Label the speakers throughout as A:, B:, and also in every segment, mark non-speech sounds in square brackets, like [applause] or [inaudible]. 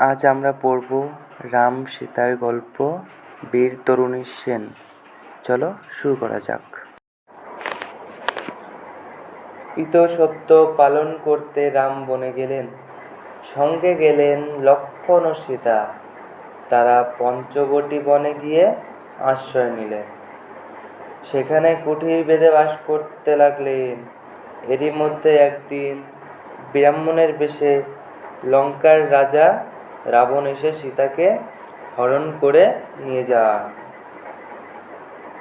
A: আজ আমরা পড়ব রাম সীতার গল্প বীর তরুণী সেন। চলো শুরু করা যাক। সত্য পালন করতে রাম বনে গেলেন। সঙ্গে গেলেন লক্ষণ ও সীতা। তারা পঞ্চবটী বনে গিয়ে আশ্রয় নিলেন। সেখানে কুঠির বেঁধে বাস করতে লাগলেন। এরই মধ্যে একদিন ব্রাহ্মণের বেশে লঙ্কার রাজা রাবণ এসে সীতাকে হরণ করে নিয়ে যান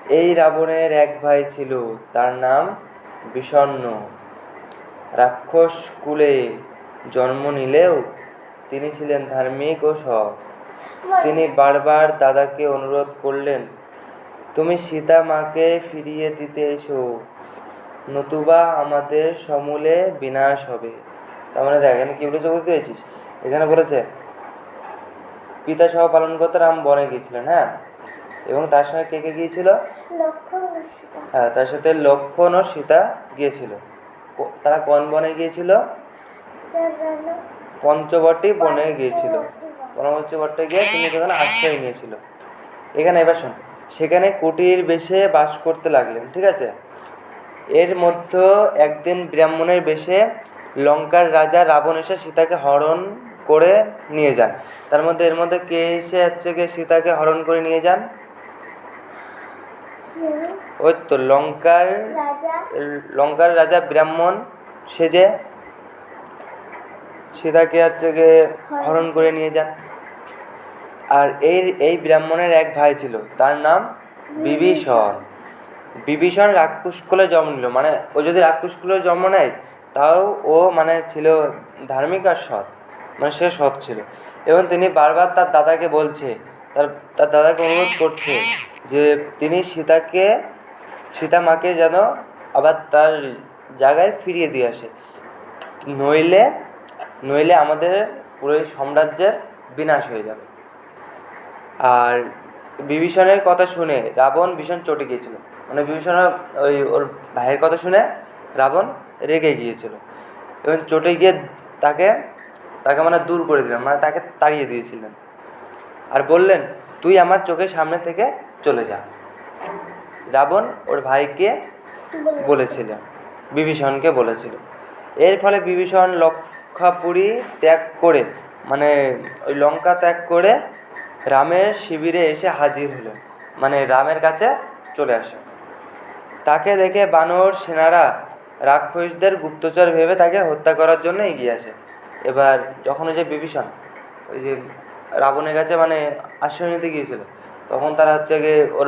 A: এই রাবণের এক ভাই ছিল, তার নাম বিষণ্ণ। রাক্ষস কুলে জন্ম নিলেও তিনি ছিলেন ধার্মিক ও সৎ। তিনি বারবার দাদাকে অনুরোধ করলেন, তুমি সীতা মাকে ফিরিয়ে দিতে এসো। নতুবা আমাদের সমূলে বিনাশ হবে। তার মানে দেখ এখানে কি বলেছে বুঝতে পেরেছিস এখানে বলেছে পিতা সহ পালন করতে রাম বনে গিয়েছিলেন হ্যাঁ? এবং তার সঙ্গে কে কে গিয়েছিল? হ্যাঁ তার সাথে লক্ষণ ও সীতা গিয়েছিল। তারা কোন বনে গিয়েছিল? পঞ্চবটী বনে গিয়েছিল। পঞ্চবটে গিয়ে তিনি সেখানে আশ্রয় নিয়েছিল। এখানে এবার শোন সেখানে কুটির বেশে বাস করতে লাগলেন ঠিক আছে? এর মধ্যে একদিন ব্রাহ্মণের বেশে লঙ্কার রাজা রাবণ এসে সীতাকে হরণ করে নিয়ে যান। তার মধ্যে এর মধ্যে কে এসে হচ্ছে গিয়ে সীতাকে হরণ করে নিয়ে যান? ওই তো লঙ্কার লঙ্কার রাজা ব্রাহ্মণ সেজে সীতাকে হচ্ছে গিয়ে হরণ করে। নিয়ে যান। আর এই এই ব্রাহ্মণের এক ভাই ছিল তার নাম বিভীষণ। বিভীষণ। রাক্ষসকুলে জন্ম নিল মানে ও যদি রাক্ষসকুলে জন্ম নেয় তাও ও মানে ছিল ধার্মিক আর সৎ। মানে সে সৎ ছিল। এবং তিনি বারবার তার দাদাকে বলছে, তার তার দাদাকে অনুরোধ করছে যে তিনি সীতাকে, সীতা মাকে যেন আবার তার জায়গায় ফিরিয়ে দিয়ে আসে। নইলে নইলে আমাদের পুরো সাম্রাজ্যের বিনাশ হয়ে যাবে। আর বিভীষণের কথা শুনে রাবণ ভীষণ চটে গিয়েছিল। মানে বিভীষণের ওই ওর ভাইয়ের কথা শুনে রাবণ রেগে গিয়েছিল। এবং চটে গিয়ে তাকে তাকে মানে দূর করে দিলেন মানে তাকে তাড়িয়ে দিয়েছিলেন। আর বললেন, তুই আমার চোখের সামনে থেকে চলে যা। রাবণ ওর ভাইকে
B: বলে
A: বলেছিল বিভীষণকে বলেছিল এর ফলে বিভীষণ লঙ্কাপুরী ত্যাগ করে মানে ওই লঙ্কা ত্যাগ করে রামের শিবিরে এসে হাজির হলো মানে রামের কাছে চলে আসে তাকে দেখে বানর, সেনারা, রাক্ষসদের গুপ্তচর ভেবে তাকে হত্যা করার জন্য এগিয়ে আসে এবার যখন ওই যে বিভীষণ, ওই যে রাবণের কাছে মানে আশ্রয় নিতে গিয়েছিল, তখন তারা হচ্ছে গিয়ে ওর,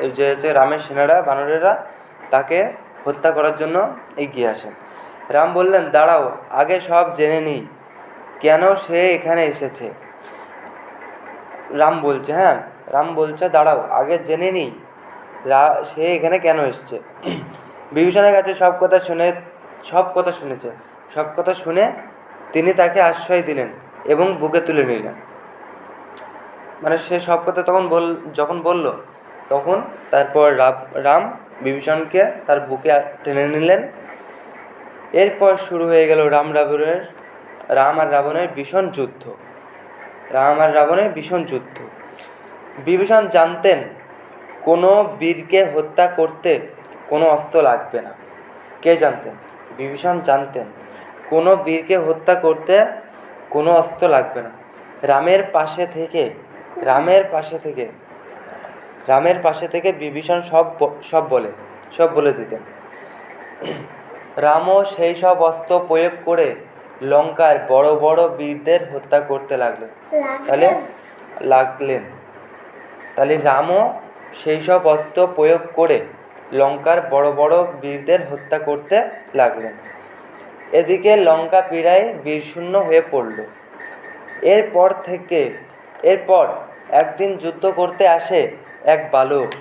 A: ওই যে হচ্ছে রামের সেনারা, বানরেরা তাকে হত্যা করার জন্য এগিয়ে আসেন। রাম বললেন, দাঁড়াও, আগে সব জেনে নিই, কেন সে এখানে এসেছে? রাম বলছে হ্যাঁ রাম বলছে, দাঁড়াও, আগে জেনে নিই সে এখানে কেন এসছে? [clears throat] বিভীষণের কাছে সব কথা শুনে, সব কথা শুনেছে, সব কথা শুনে তিনি তাকে আশ্রয় দিলেন এবং বুকে তুলে নিলেন। মানে সে সব কথা তখন বল, যখন বলল, তখন তারপর রাম রাম বিভীষণকে তার বুকে টেনে নিলেন। এরপর শুরু হয়ে গেল রাম রাবণের, রাম আর রাবণের ভীষণ যুদ্ধ। রাম আর রাবণের ভীষণ যুদ্ধ। বিভীষণ জানতেন, কোনো বীরকে হত্যা করতে কোনো অস্ত্র লাগবে না। কে জানতেন? বিভীষণ জানতেন। কোনো বীরকে হত্যা করতে কোনো অস্ত্র লাগবে না। রামের পাশে থেকে, রামের পাশে থেকে, রামের পাশে থেকে বিভীষণ সব সব বলে সব বলে দিতেন। রামও সেই সব অস্ত্র প্রয়োগ করে লঙ্কার বড় বড় বীরদের হত্যা করতে লাগলেন। তাহলে লাগলেন। তাহলে রামও সেই সব অস্ত্র প্রয়োগ করে লঙ্কার বড় বড় বীরদের হত্যা করতে লাগলেন। এদিকে লঙ্কা পীড়ায় বীরশূন্য হয়ে পড়ল। এরপর থেকে, এরপর একদিন যুদ্ধ করতে আসে এক বালক।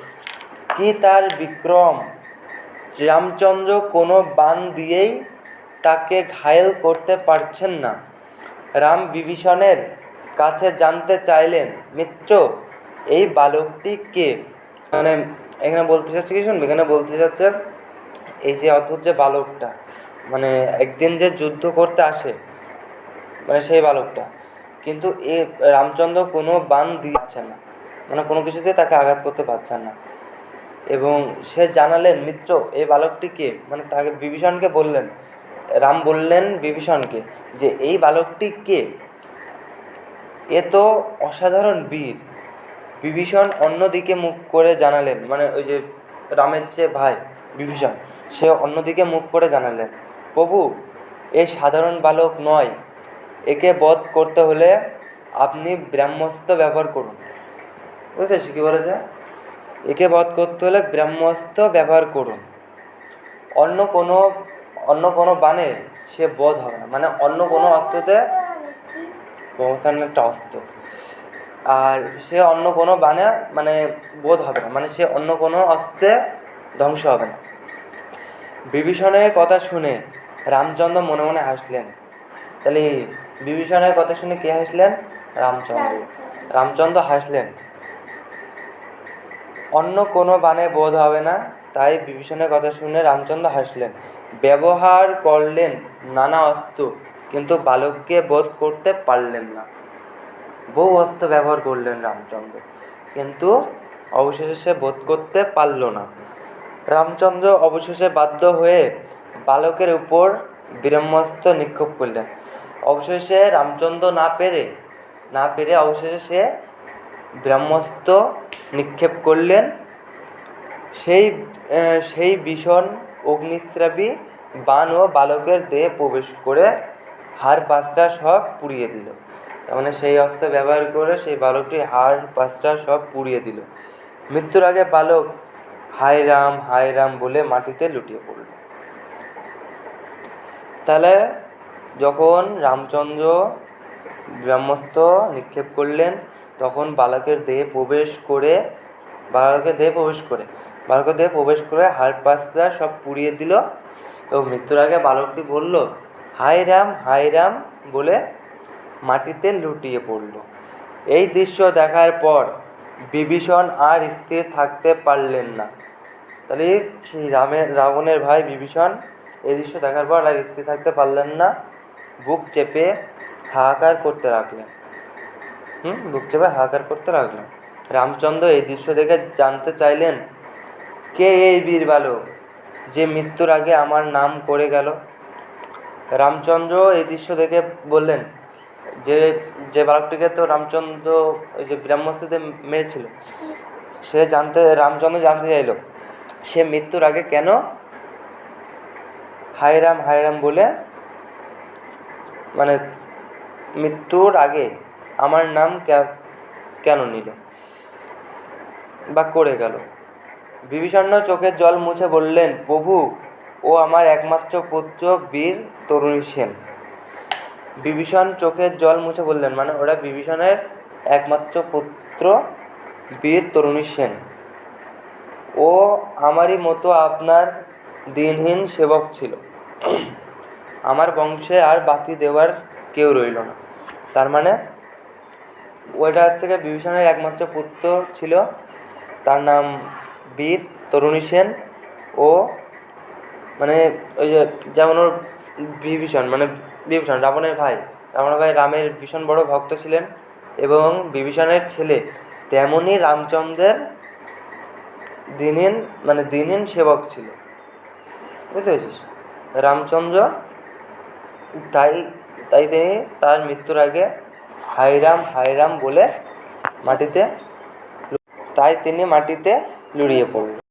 A: কি তার বিক্রম? রামচন্দ্র কোনো বান দিয়েই তাকে ঘায়েল করতে পারছেন না। রাম বিভীষণের কাছে জানতে চাইলেন, মিত্র, এই বালকটি কে? মানে এখানে বলতে চাচ্ছে, কি শুনবে? এখানে বলতে চাচ্ছে, এই যে অদ্ভুত যে বালকটা। মানে একদিন যে যুদ্ধ করতে আসে মানে সেই বালকটা, কিন্তু এ রামচন্দ্র কোনো বান দিচ্ছে না মানে কোনো কিছুতে তাকে আঘাত করতে পারছেন না। এবং সে জানালেন, মিত্র এই বালকটিকে মানে তাকে বিভীষণকে বললেন, রাম বললেন বিভীষণকে যে, এই বালকটি কে? এ তো অসাধারণ বীর। বিভীষণ অন্যদিকে মুখ করে জানালেন মানে ওই যে রামের যে ভাই বিভীষণ, সে অন্যদিকে মুখ করে জানালেন প্রভু, এ সাধারণ বালক নয়। একে বধ করতে হলে আপনি ব্রাহ্মস্ত্র ব্যবহার করুন। বুঝতে পারছি কী বলেছে? একে বধ করতে হলে ব্রাহ্মস্ত্র ব্যবহার করুন। অন্য কোনো অন্য কোনো বানে সে বধ হবে না। মানে অন্য কোনো অস্ত্রতে ব্রহ্মস্থান একটা অস্ত্র। আর সে অন্য কোনো বানে মানে বোধ হবে না। মানে সে অন্য কোনো অস্ত্রে ধ্বংস হবে না। বিভীষণের কথা শুনে রামচন্দ্র মনে মনে হাসলেন। তাহলে বিভীষণের কথা শুনে কে হাসলেন? রামচন্দ্র। রামচন্দ্র। হাসলেন। অন্য কোনো বানে বোধ হবে না তাই বিভীষণের কথা শুনে রামচন্দ্র হাসলেন। ব্যবহার করলেন নানা অস্ত্র কিন্তু বালককে বোধ করতে পারলেন না। বহু অস্ত্র ব্যবহার করলেন রামচন্দ্র কিন্তু অবশেষে সে বোধ করতে পারল না। রামচন্দ্র অবশেষে বাধ্য হয়ে বালকের উপর ব্রহ্মাস্ত্র নিক্ষেপ করলেন। অবশেষে রামচন্দ্র না পেরে না পেরে অবশেষে সে ব্রহ্মাস্ত্র নিক্ষেপ করলেন। সেই সেই ভীষণ অগ্নিস্রাবী বান ও বালকের দেহে প্রবেশ করে হাড় পাঁচটা সব পুড়িয়ে দিল। তার মানে সেই অস্ত্র ব্যবহার করে সেই বালকটি হাড় পাঁচটা সব পুড়িয়ে দিল। মৃত্যুর আগে বালক হায় রাম হায় রাম বলে মাটিতে লুটিয়ে পড়ল। তাহলে যখন রামচন্দ্র ব্রহ্মস্ত্র নিক্ষেপ করলেন, তখন বালকের দেহে প্রবেশ করে, বালকের দেহে প্রবেশ করে, বালকের দেহে প্রবেশ করে হাড় পাঁচটা সব পুড়িয়ে দিল এবং মৃত্যুর আগে বালকটি বলল, হায় রাম হাই রাম বলে মাটিতে লুটিয়ে পড়ল। এই দৃশ্য দেখার পর বিভীষণ আর স্থির থাকতে পারলেন না। তাহলে সেই রামের রাবণের ভাই বিভীষণ এই দৃশ্য দেখার পর আর স্থির থাকতে পারলেন না। বুক চেপে হাহাকার করতে রাখলেন হুম, বুক চেপে হাহাকার করতে রাখলেন রামচন্দ্র এই দৃশ্য দেখে জানতে চাইলেন, কে এই বীর বালক যে মৃত্যুর আগে আমার নাম করে গেল? রামচন্দ্র এই দৃশ্য দেখে বললেন, যে যে বালকটিকে তো রামচন্দ্র ওই যে ব্রহ্মস্ত্রতে মেরেছিল, সে জানতে, রামচন্দ্র জানতে চাইল, সে মৃত্যুর আগে কেন হায় রাম হায় বলে মানে মৃত্যুর আগে আমার নাম কেন নিল? বা করে গেল। বিভীষণ চোখের জল মুছে বললেন, প্রভু, ও আমার একমাত্র পুত্র বীর তরুণী সেন। বিভীষণ চোখের জল মুছে বললেন মানে ওরা বিভীষণের একমাত্র পুত্র বীর তরুণী সেন। ও আমারই মতো আপনার দিনহীন সেবক ছিল। আমার বংশে আর বাতি দেওয়ার কেউ রইল না। তার মানে ওইটা হচ্ছে গিয়ে বিভীষণের একমাত্র পুত্র ছিল। তার নাম বীর তরুণী সেন ও মানে ওই যে যেমন ওর বিভীষণ মানে বিভীষণ, রাবণের ভাই। রাবণের ভাই রামের ভীষণ বড় ভক্ত ছিলেন এবং বিভীষণের ছেলে তেমনই রামচন্দ্রের দিনহীন মানে দিনহীন সেবক ছিল। বুঝতে পেরেছিস? রামচন্দ্র, তাই তাই তিনি তার মৃত্যুর আগে হাইরাম হাইরাম বলে মাটিতে তাই তিনি মাটিতে লুড়িয়ে পড়ল